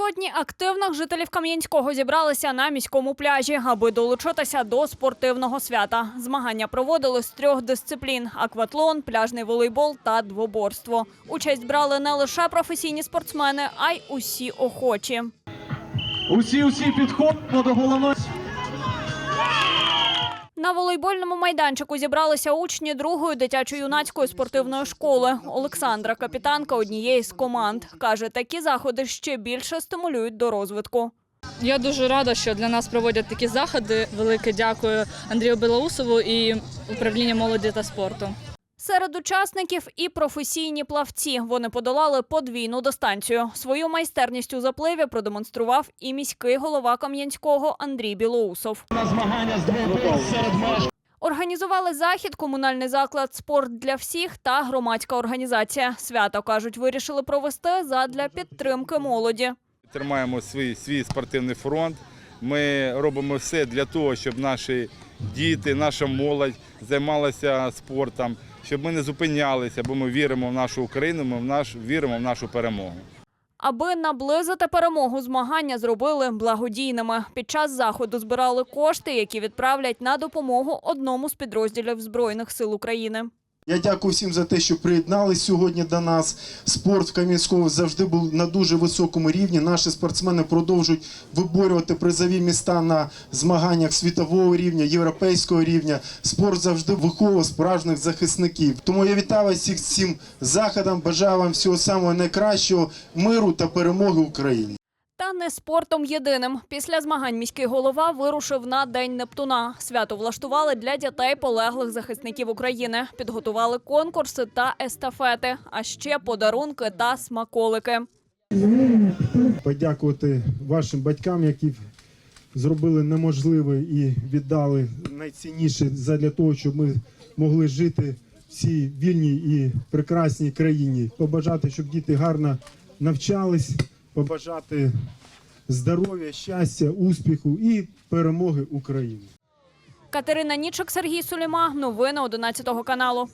Півсотні активних жителів Кам'янського зібралися на міському пляжі, аби долучитися до спортивного свята. Змагання проводили з трьох дисциплін: акватлон, пляжний волейбол та двоборство. Участь брали не лише професійні спортсмени, а й усі охочі. Усі усі підходимо до головної. На волейбольному майданчику зібралися учні другої дитячо-юнацької спортивної школи. Олександра, капітанка однієї з команд, каже, такі заходи ще більше стимулюють до розвитку. Я дуже рада, що для нас проводять такі заходи. Велике дякую Андрію Белоусову і управління молоді та спорту. Серед учасників і професійні плавці. Вони подолали подвійну дистанцію. Свою майстерність у запливі продемонстрував і міський голова Кам'янського Андрій Білоусов. На змагання з серед меж. Організували захід комунальний заклад Спорт для всіх та громадська організація. Свято кажуть, вирішили провести задля підтримки молоді. Тримаємо свій, свій спортивний фронт. Ми робимо все для того, щоб наші діти, наша молодь займалася спортом, щоб ми не зупинялися, бо ми віримо в нашу Україну, ми в наш, віримо в нашу перемогу. Аби наблизити перемогу, змагання зробили благодійними. Під час заходу збирали кошти, які відправлять на допомогу одному з підрозділів Збройних сил України. Я дякую всім за те, що приєднались сьогодні до нас. Спорт в Кам'янському завжди був на дуже високому рівні. Наші спортсмени продовжують виборювати призові міста на змаганнях світового рівня, європейського рівня. Спорт завжди виховував справжніх захисників. Тому я вітаю вас всіх з цим заходом. Бажаю вам всього самого найкращого, миру та перемоги Україні. Та не спортом єдиним. Після змагань міський голова вирушив на День Нептуна. Свято влаштували для дітей полеглих захисників України. Підготували конкурси та естафети, а ще подарунки та смаколики. подякувати вашим батькам, які зробили неможливе і віддали найцінніше для того, щоб ми могли жити в цій вільній і прекрасній країні. Побажати, щоб діти гарно навчались, побажати здоров'я, щастя, успіху і перемоги України. Катерина Нічок, Сергій Суліма. Новини 11 каналу.